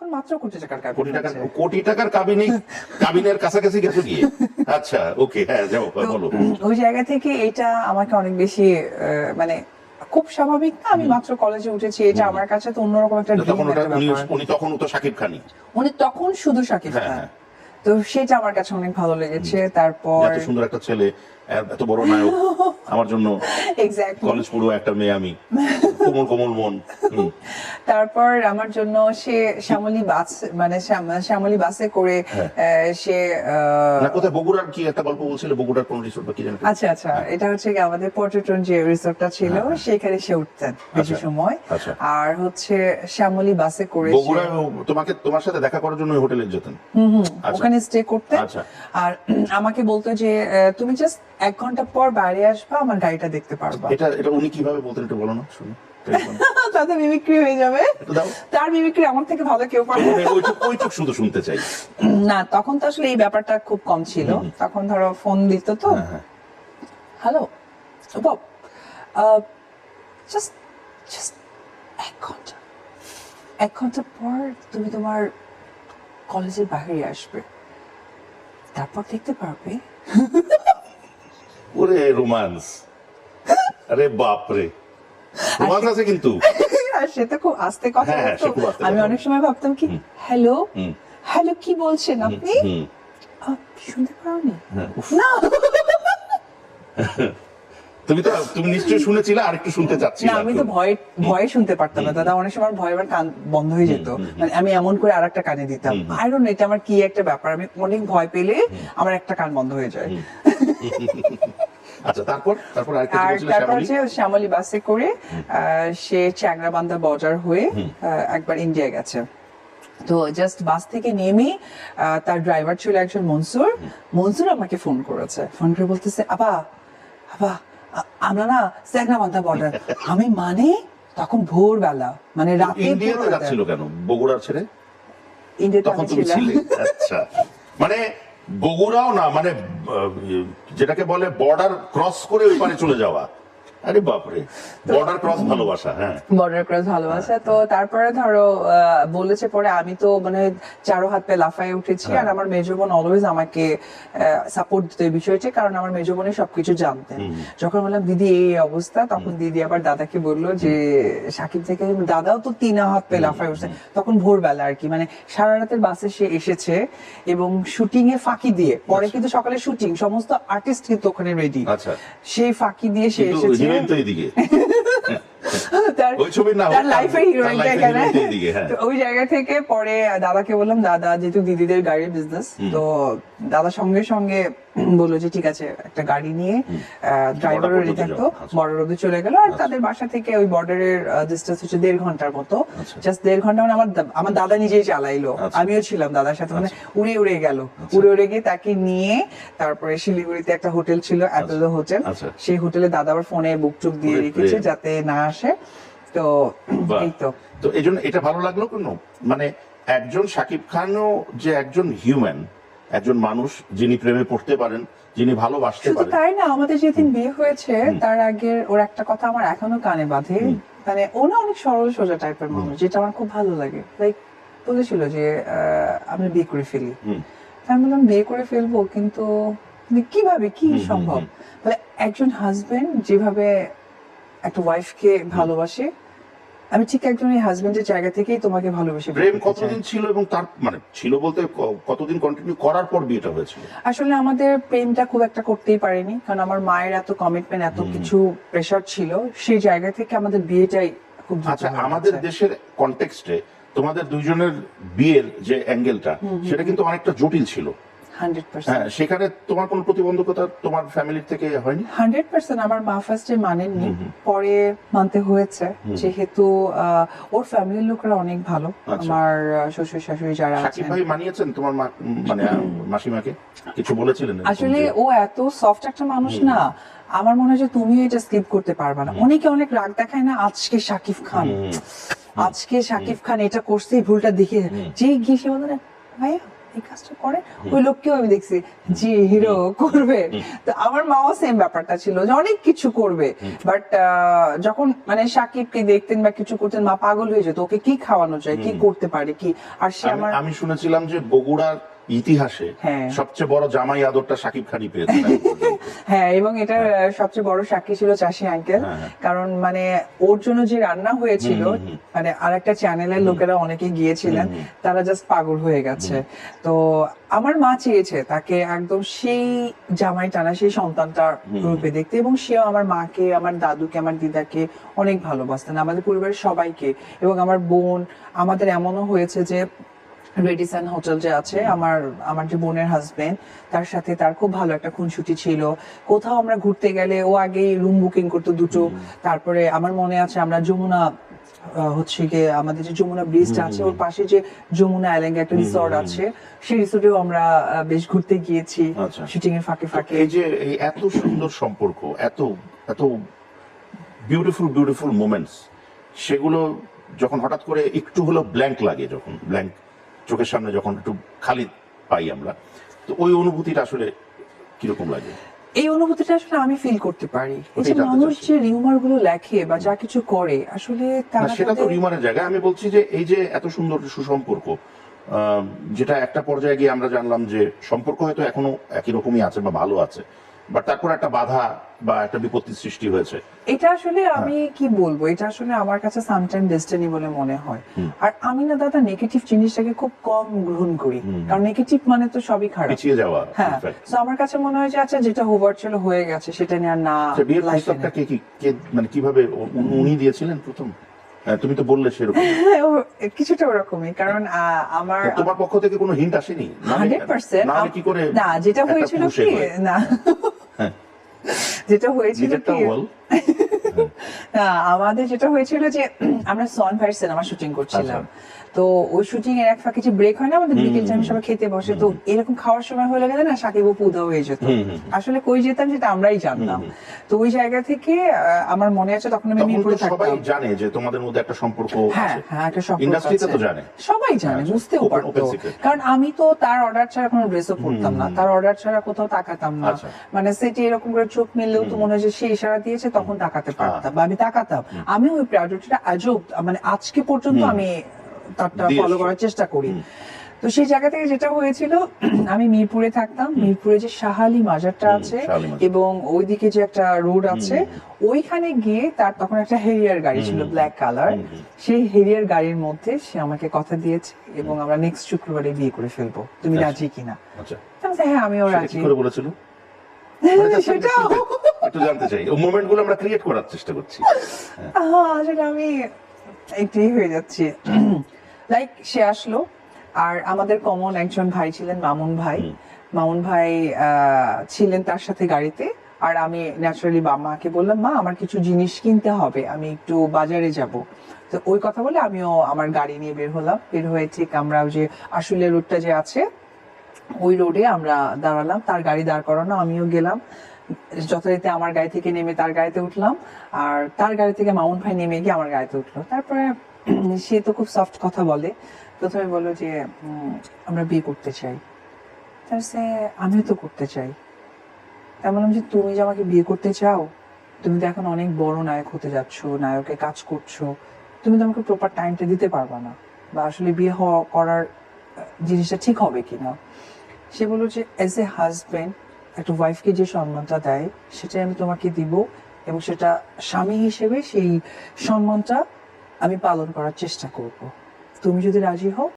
তখন মাত্র কোটি টাকার কাবিন কোটি টাকার কোটি টাকার কাবিনে কাবিনের কাছাকাছি গেছো গিয়ে। আচ্ছা ওকে হ্যাঁ যাও বলো। ওই জায়গা থেকে এটা আমাকে অনেক বেশি মানে খুব স্বাভাবিক না আমি মাত্র কলেজে উঠেছি এটা আমার কাছে তো অন্যরকম একটা উনি তখন তো সাকিব খানই। উনি তখন শুধু শাকিব হ্যাঁ, খান। হ্যাঁ। তো সেটা আমার কাছে অনেক ভালো লেগেছে তারপর এত সুন্দর একটা ছেলে এত বড় নায়ক। আমার জন্য কলেজ পড়ুয়া একটা মেয়ে আমি। কোমল কোমল মন। তারপর আমার জন্য সে শ্যামলী বাস মানে শ্যাম- শ্যামলী বাসে করে হ্যাঁ। সে না কোথায়? বগুড়ার কি একটা গল্প বলছিল বগুড়ার কোন রিসোর্ট বা কি জানি। আচ্ছা আচ্ছা। এটা হচ্ছে কি আমাদের পর্যটন যে রিসোর্টটা ছিল হ্যাঁ, হ্যাঁ। সেখানে সে উঠতেন বেশি আচ্ছা, সময়। আচ্ছা। আর হচ্ছে শ্যামলী বাসে করে ও তোমাকে তোমার সাথে দেখা করার জন্য হোটেলে যেতেন? হুম আচ্ছা। ওখানে স্টে করতে আচ্ছা। আর আমাকে বলতো যে তুমি জাস্ট এক ঘণ্টা পর বাইরে আসবা আমার গাড়িটা দেখতে পারবা। এটা এটা উনি কীভাবে বলতেন একটু বলো না শুনি। তাতে মিমিক্রি হয়ে যাবে। তার মিমিক্রি আমার থেকে ভালো কেউ ওইটুক ওইটুক শুধু শুনতে চাই। না তখন তো আসলে এই ব্যাপারটা খুব কম ছিল। তখন ধরো ফোন দিত তো। হ্যাঁ, হ্যাঁ। হ্যালো বব জাস্ট জাস্ট এক ঘণ্টা। এক ঘণ্টা পর তুমি তোমার কলেজের বাইরে আসবে। তারপর দেখতে পারবে। ওরে রোমান্স। আরে বাপ রে রোমান্স আছে কিন্তু। আর সে তো খুব আস্তে কথা হ্যাঁ, হ্যাঁ, বলতো। আমি অনেক সময় ভাবতাম কি হ্যালো? হ্যালো কি বলছেন আপনি? শুনতে পারোনি হ্যাঁ, না। তুমি তো তুমি নিশ্চয়ই শুনেছিলে আর একটু শুনতে চাচ্ছি না আমি তো ভয়ে ভয়ে শুনতে পারতাম না দাদা। অনেক সময় ভয়ে আমার কান বন্ধ হয়ে যেত। মানে আমি এমন করে আর একটা কানে দিতাম। আই ডোন্ট এটা আমার কি একটা ব্যাপার? আমি অনেক ভয় পেলে আমার একটা কান বন্ধ হয়ে যায়। আচ্ছা তারপর? তারপর আর তারপর হচ্ছে শ্যামলী বাসে করে সে চ্যাংরাবান্ধা বাজার হয়ে একবার ইন্ডিয়া গেছে। তো জাস্ট বাস থেকে নেমে তার ড্রাইভার ছিল একজন মনসুর। মনসুর আমাকে ফোন করেছে। ফোন করে বলতেছে আবা আবা আমরা না চ্যাংরাবান্ধা বর্ডার। আমি মানে? তখন ভোরবেলা মানে রাতে যাচ্ছিল কেন? বগুড়ার ছেড়ে ইন্ডিয়াতে তখন তুমি ছিলে। আচ্ছা। মানে বগুড়াও না মানে যেটাকে বলে বর্ডার ক্রস করে ওই পারে চলে যাওয়া। আরে বাপরে বর্ডার ক্রস ভালোবাসা হ্যাঁ। বর্ডার ক্রস ভালোবাসা তো তারপরে ধরো বলেছে পরে আমি তো মানে চারো হাত পে লাফায় উঠেছি হ্যাঁ। আর আমার মেজো বোন অলওয়েজ আমাকে সাপোর্ট দিত এই বিষয়টি কারণ আমার মেজো বোনই সবকিছু জানতেন। যখন বললাম দিদি এই অবস্থা তখন দিদি আবার দাদাকে বলল যে সাকিব থেকে দাদাও তো তিন হাত পে লাফায় উঠছে। তখন ভোরবেলা আর কি মানে সারা রাতের বাসে সে এসেছে এবং শুটিং এ ফাঁকি দিয়ে পরে কিন্তু সকালে শুটিং সমস্ত আর্টিস্ট কিন্তু ওখানে রেডি আচ্ছা। সেই ফাঁকি দিয়ে সে এসেছে। হিরোইন তো এদিকে। ওই ছবির নাম তার লাইফের এদিকে হ্যাঁ। তো ওই জায়গা থেকে পরে দাদাকে বললাম দাদা যেহেতু দিদিদের গাড়ির বিজনেস তো দাদা সঙ্গে সঙ্গে বলল যে ঠিক আছে একটা গাড়ি নিয়ে ড্রাইভার রেডি থাকতো আচ্ছা। বর্ডার অব্দি চলে গেল আর তাদের বাসা থেকে ওই বর্ডারের ডিস্টেন্স হচ্ছে দেড় ঘণ্টার মতো। আচ্ছা। জাস্ট দেড় ঘণ্টা মানে আমার আমার দাদা নিজেই চালাইলো। আচ্ছা। আমিও ছিলাম দাদার সাথে মানে উড়ে উড়ে গেল। উড়ে উড়ে গিয়ে তাকে নিয়ে তারপরে শিলিগুড়িতে একটা হোটেল ছিল অ্যাপেলো হোটেল। আচ্ছা। সেই হোটেলে দাদা আবার ফোনে বুক টুক দিয়ে রেখেছে যাতে না আসে। তো। এই তো। তো এই জন্য এটা ভালো লাগল কোনো? মানে একজন সাকিব খানও যে একজন হিউম্যান একজন মানুষ যিনি প্রেমে পড়তে পারেন যিনি ভালোবাসতে পারেন। শুধু তাই না আমাদের যেদিন বিয়ে হয়েছে তার আগের ওর একটা কথা আমার এখনও কানে বাঁধে। মানে ও না অনেক সরল সোজা টাইপের মানুষ যেটা আমার খুব ভালো লাগে। লাইক বলেছিল যে আমি বিয়ে করে ফেলি। আমি বললাম বিয়ে করে ফেলব কিন্তু মানে কীভাবে কি সম্ভব? মানে একজন হাজবেন্ড যেভাবে একটা ওয়াইফকে ভালোবাসে আমি ঠিক একজন এই হাজবেন্ডের জায়গা থেকেই তোমাকে ভালোবেসে প্রেম। কতদিন ছিল এবং তার মানে ছিল বলতে কতদিন কন্টিনিউ করার পর বিয়েটা হয়েছিল? আসলে আমাদের প্রেমটা খুব একটা করতেই পারিনি কারণ আমার মায়ের এত কমিটমেন্ট এত কিছু প্রেশার ছিল সেই জায়গা থেকে আমাদের বিয়েটাই খুব আচ্ছা আমাদের দেশের কনটেক্সটে তোমাদের দুইজনের বিয়ের যে অ্যাঙ্গেলটা সেটা কিন্তু অনেকটা জটিল ছিল। 100% হ্যাঁ সেখানে তোমার কোনো প্রতিবন্ধকতা তোমার ফ্যামিলির থেকে হয়নি? 100% আমার মা ফার্স্টে মানেননি পরে মানতে হয়েছে। যেহেতু ওর ফ্যামিলির লোকরা অনেক ভালো। আচ্ছা। আমার শ্বশুর শাশুড়ি যারা আছেন। ভাই মানিয়েছেন তোমার মা মানে মাসিমাকে? কিছু বলেছিলেন আসলে ও এত সফট একটা মানুষ না আমার মনে হয় যে তুমি এটা স্কিপ করতে পারবে না। অনেকে অনেক রাগ দেখায় না আজকে শাকিব খান। আজকে শাকিব খান এটা করছে ভুলটা দেখে যে গিয়ে সে বলে না, ভাইয়া এই কাজটা করে ওই লোককেও আমি দেখছি জি হিরো করবে। তো আমার মাও সেম ব্যাপারটা ছিল যে অনেক কিছু করবে। বাট যখন মানে সাকিবকে দেখতেন বা কিছু করতেন মা পাগল হয়ে যেত ওকে কি খাওয়ানো যায় কি করতে পারে কি? আর সে আমি- আমার আমি শুনেছিলাম যে বগুড়ার ইতিহাসে হ্যাঁ। সবচেয়ে বড় জামাই আদরটা সাকিব খানি পেয়েছে। হ্যাঁ এবং এটার সবচেয়ে বড় সাক্ষী ছিল চাষি আঙ্কেল হ্যাঁ, হ্যাঁ। কারণ মানে ওর জন্য যে রান্না হয়েছিল। মানে আর একটা চ্যানেলের লোকেরা অনেকে গিয়েছিলেন। তারা জাস্ট পাগল হয়ে গেছে তো আমার মা চেয়েছে তাকে একদম সেই জামাই টানা সেই সন্তানটার। রূপে দেখতে এবং সেও আমার মাকে আমার দাদুকে আমার দিদাকে অনেক ভালোবাসতেন আমাদের পরিবারের সবাইকে এবং আমার বোন আমাদের এমনও হয়েছে যে রেডিসন হোটেল যে আছে আমার আমার যে বোনের হাজবেন্ড তার সাথে তার খুব ভালো একটা খুনসুটি ছিল। কোথাও আমরা ঘুরতে গেলে ও আগেই রুম বুকিং করতো দুটো। তারপরে আমার মনে আছে আমরা যমুনা হচ্ছে গিয়ে আমাদের যে যমুনা ব্রিজটা আছে ওর পাশে যে যমুনা আইল্যান্ড একটা রিসর্ট আছে সেই রিসর্টেও আমরা বেশ ঘুরতে গিয়েছি আচ্ছা। শুটিং এর ফাঁকে ফাঁকে। এই যে এই এত সুন্দর সম্পর্ক এত এত বিউটিফুল বিউটিফুল মোমেন্টস সেগুলো যখন হঠাৎ করে একটু হলো ব্ল্যাঙ্ক লাগে যখন ব্ল্যাঙ্ক চোখের সামনে যখন একটু খালি পাই আমরা তো ওই অনুভূতিটা আসলে কীরকম লাগে? এই অনুভূতিটা আসলে আমি ফিল করতে পারি। এই যে মানুষ যে রিউমারগুলো লেখে বা যা কিছু করে আসলে সেটা তো রিউমারের জায়গা আমি বলছি যে এই যে এত সুন্দর সুসম্পর্ক যেটা একটা পর্যায়ে গিয়ে আমরা জানলাম যে সম্পর্ক হয়তো এখনও একই রকমই আছে বা ভালো আছে। বাট তারপর একটা বাধা বা একটা বিপত্তির সৃষ্টি হয়েছে। এটা আসলে হ্যাঁ। আমি কি বলব? এটা আসলে আমার কাছে সামটাইম ডেস্টিনি বলে মনে হয়। আর আমি না দাদা নেগেটিভ জিনিসটাকে খুব কম গ্রহণ করি। কারণ নেগেটিভ মানে তো সবই খারাপ। পিছিয়ে যাওয়া হ্যাঁ। তো আমার কাছে মনে হয় যে আচ্ছা যেটা হোভার ছিল হয়ে গেছে সেটা নিয়ে আর না আচ্ছা, বিয়ের প্রস্তাবটা কে কি কে মানে কীভাবে উনি দিয়েছিলেন প্রথম? হ্যাঁ, তুমি তো বললে সেরকম। কিছুটা ওরকমই। কারণ আমার তোমার পক্ষ থেকে কোনো হিন্ট আসেনি? হান্ড্রেড পার্সেন্ট না কি করে না যেটা হয়েছিল কি? না। হ্যাঁ। যেটা হয়েছিল কি আমাদের যেটা হয়েছিল যে আমরা সন ভাইয়ের সিনেমা শুটিং করছিলাম। তো ওই শুটিং এর এক ফাঁকে যে ব্রেক হয় না আমাদের বিকেল টাইম সবাই খেতে বসে তো এরকম খাওয়ার সময় হলে গেলে না সাকিব ও পুদা হয়ে যেত। আসলে কই যেতাম সেটা আমরাই জানতাম। তো ওই জায়গা থেকে আমার মনে আছে তখন আমি মিরপুরে সবাই জানে যে তোমাদের মধ্যে একটা সম্পর্ক হ্যাঁ আছে। হ্যাঁ একটা সম্পর্ক আছে। তো জানে। সবাই জানে আচ্ছা, বুঝতেও পারতো। কারণ আমি তো তার অর্ডার ছাড়া কোনো ড্রেসও পরতাম না। তার অর্ডার ছাড়া কোথাও তাকাতাম না। আচ্ছা। মানে সেটি এরকম করে চোখ মিললেও তো মনে হয় যে সে ইশারা দিয়েছে তখন তাকাতে পারতাম বা আমি তাকাতাম। আমি ওই প্রায়োরিটিটা আজও মানে আজকে পর্যন্ত আমি তারটা ফলো করার চেষ্টা করি। তো সেই জায়গা থেকে যেটা হয়েছিল আমি মিরপুরে থাকতাম। মিরপুরে যে শাহালি মাজারটা আছে এবং ওইদিকে যে একটা রোড আছে ওইখানে গিয়ে তার তখন একটা হেরিয়ার গাড়ি ছিল ব্ল্যাক কালার। সেই হেরিয়ার গাড়ির মধ্যে সে আমাকে কথা দিয়েছে এবং আমরা নেক্সট শুক্রবারে বিয়ে করে ফেলব। তুমি আচ্ছা। রাজি কিনা? আচ্ছা। হ্যাঁ আমিও রাজি। বলেছিল? মানে সেটাও। একটু জানতে চাই। ও মোমেন্ট আমরা ক্রিয়েট করার চেষ্টা করছি। আসলে আমি একটু ইয়ে হয়ে যাচ্ছি। লাইক সে আসলো। আর আমাদের কমন একজন ভাই ছিলেন মামুন ভাই। মামুন ভাই ছিলেন তার সাথে গাড়িতে। আর আমি ন্যাচারালি মাকে বললাম মা আমার কিছু জিনিস কিনতে হবে আমি একটু বাজারে যাব। তো ওই কথা বলে আমিও আমার গাড়ি নিয়ে বের হলাম। বের হয়ে ঠিক আমরা ওই যে আশুলিয়া রোডটা যে আছে ওই রোডে আমরা দাঁড়ালাম। তার গাড়ি দাঁড় করানো আমিও গেলাম। যথারীতি আমার গাড়ি থেকে নেমে তার গাড়িতে উঠলাম, আর তার গাড়ি থেকে মামুন ভাই নেমে গিয়ে আমার গাড়িতে উঠল। তারপরে সে তো খুব সফট কথা বলে। প্রথমে বলল যে আমরা বিয়ে করতে চাই। তার সে, আমিও তো করতে চাই। তাই বললাম যে তুমি যে আমাকে বিয়ে করতে চাও, তুমি তো এখন অনেক বড় নায়ক হতে যাচ্ছ নায়কে কাজ করছ, তুমি তো আমাকে প্রপার টাইমটা দিতে পারবে না, বা আসলে বিয়ে হওয়া করার জিনিসটা ঠিক হবে কিনা? সে বলল যে এজ এ হাজবেন্ড একটা ওয়াইফকে যে সম্মানটা দেয়, সেটাই আমি তোমাকে দিব এবং সেটা স্বামী হিসেবে সেই সম্মানটা আমি পালন করার চেষ্টা করব। তুমি যদি রাজি হও